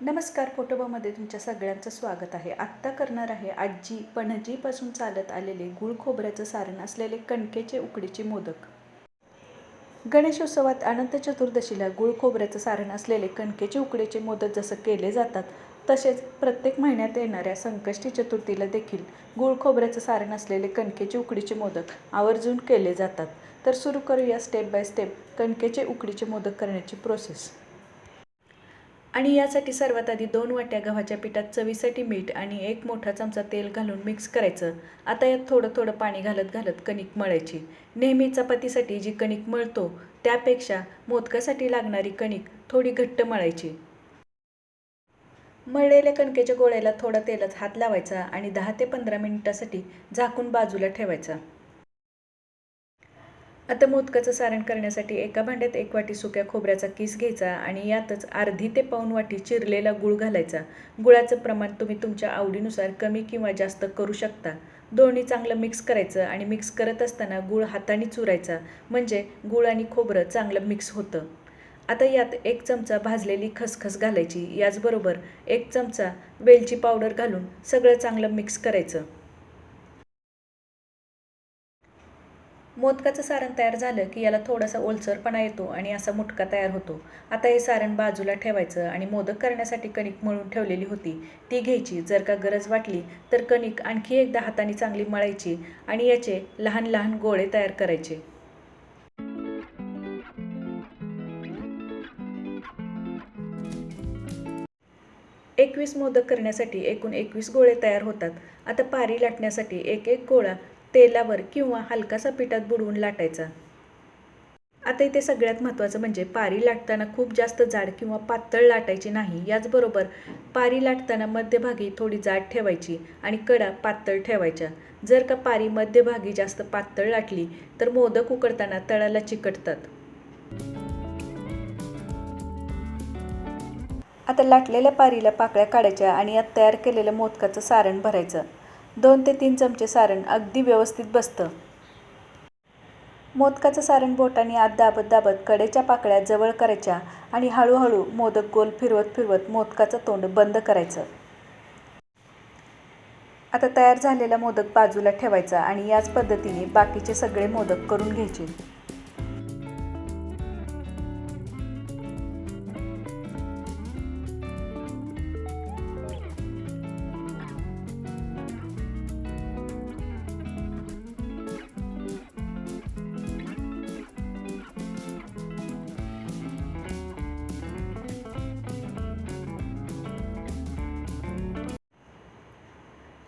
नमस्कार फोटोबामध्ये तुमच्या सगळ्यांचं स्वागत आहे. आत्ता करणार आहे आजी पणजीपासून चालत आलेले गुळ खोबऱ्याचं सारण असलेले कणकेचे उकडीचे मोदक. गणेशोत्सवात अनंत चतुर्दशीला गुळ खोबऱ्याचं सारण असलेले कणकेचे उकडीचे मोदक जसं केले जातात तसेच प्रत्येक महिन्यात येणाऱ्या संकष्टी चतुर्थीला देखील गुळ खोबऱ्याचं सारण असलेले कणकेचे उकडीचे मोदक आवर्जून केले जातात. तर सुरू करूया स्टेप बाय स्टेप कणकेचे उकडीचे मोदक करण्याची प्रोसेस आणि यासाठी सर्वात आधी दोन वाट्या गव्हाच्या पिठात चवीसाठी मीठ आणि एक मोठा चमचा तेल घालून मिक्स करायचं. आता यात थोडं थोडं पाणी घालत घालत कणिक मळायची. नेहमी चपातीसाठी जी कणिक मळतो त्यापेक्षा मोदकासाठी लागणारी कणिक थोडी घट्ट मळायची. मळलेल्या कणकेच्या गोळ्याला थोडा तेलात हात लावायचा आणि दहा ते पंधरा मिनिटासाठी झाकून बाजूला ठेवायचा. आता मोदकाचं सारण करण्यासाठी एका भांड्यात एक वाटी सुक्या खोबऱ्याचा किस घ्यायचा आणि यातच अर्धी ते पाऊन वाटी चिरलेला गुळ घालायचा. गुळाचं प्रमाण तुम्ही तुमच्या आवडीनुसार कमी किंवा जास्त करू शकता. दोन्ही चांगलं मिक्स करायचं आणि मिक्स करत असताना गुळ हाताने चुरायचा म्हणजे गुळ आणि खोबरं चांगलं मिक्स होतं. आता यात एक चमचा भाजलेली खसखस घालायची याचबरोबर एक चमचा वेलची पावडर घालून सगळं चांगलं मिक्स करायचं. मोदकाचं सारण तयार झालं की याला थोडासा ओलसरपणा येतो आणि असा मुटका तयार होतो. आता हे सारण बाजूला ठेवायचं आणि मोदक करण्यासाठी कणिक मळून ठेवलेली होती. ती घ्यायची. जर का गरज वाटली तर कणिक आणखी एकदा हाताने चांगली मळायची आणि याचे लहान लहान गोळे तयार करायचे. एकवीस मोदक करण्यासाठी एकूण एकवीस गोळे तयार होतात. आता पारी लाटण्यासाठी एक एक गोळा तेलावर किंवा हलकासा पिठात बुडवून लाटायचा. आता इथे सगळ्यात महत्त्वाचं म्हणजे पारी लाटताना खूप जास्त जाड किंवा पातळ लाटायची नाही. याचबरोबर पारी लाटताना मध्यभागी थोडी जाड ठेवायची आणि कडा पातळ ठेवायच्या जर का पारी मध्यभागी जास्त पातळ लाटली तर मोदक उकडताना तळाला चिकटतात. आता लाटलेल्या पारीला पाकळ्या काढायच्या आणि यात तयार केलेलं मोदकाचं सारण भरायचं. दोन ते तीन चमचे सारण अगदी व्यवस्थित बसतं. मोदकाचं सारण बोटाने आत दाबत दाबत कडेच्या पाकळ्या जवळ करायच्या आणि हळूहळू मोदक गोल फिरवत फिरवत मोदकाचं तोंड बंद करायचं. आता तयार झालेला मोदक बाजूला ठेवायचा आणि याच पद्धतीने बाकीचे सगळे मोदक करून घ्यायचे.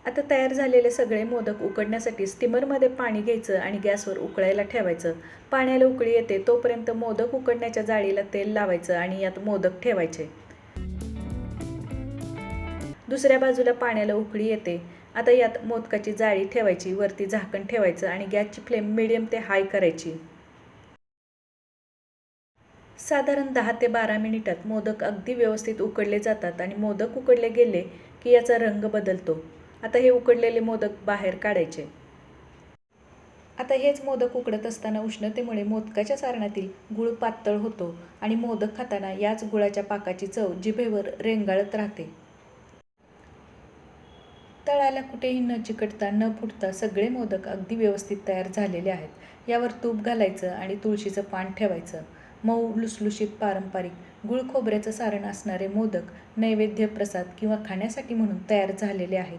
आता तयार झालेले सगळे मोदक उकडण्यासाठी स्टीमरमध्ये पाणी घ्यायचं आणि गॅसवर उकळायला ठेवायचं. पाण्याला उकळी येते तोपर्यंत मोदक उकडण्याच्या जाळीला तेल लावायचं आणि यात मोदक ठेवायचे. दुसऱ्या बाजूला पाण्याला उकळी येते. आता यात मोदकाची जाळी ठेवायची वरती झाकण ठेवायचं आणि गॅसची फ्लेम मिडियम ते हाय करायची. साधारण दहा ते बारा मिनिटात मोदक अगदी व्यवस्थित उकडले जातात आणि मोदक उकडले गेले की याचा रंग बदलतो. आता हे उकडलेले मोदक बाहेर काढायचे. आता हेच मोदक उकडत असताना उष्णतेमुळे मोदकाच्या सारणातील गुळ पातळ होतो आणि मोदक खाताना याच गुळाच्या पाकाची चव जिभेवर रेंगाळत राहते. तळाला कुठेही न चिकटता न फुटता सगळे मोदक अगदी व्यवस्थित तयार झालेले आहेत. यावर तूप घालायचं आणि तुळशीचं पान ठेवायचं. मऊ लुसलुशीत पारंपरिक गुळ खोबऱ्याचं सारण असणारे मोदक नैवेद्य प्रसाद किंवा खाण्यासाठी म्हणून तयार झालेले आहेत.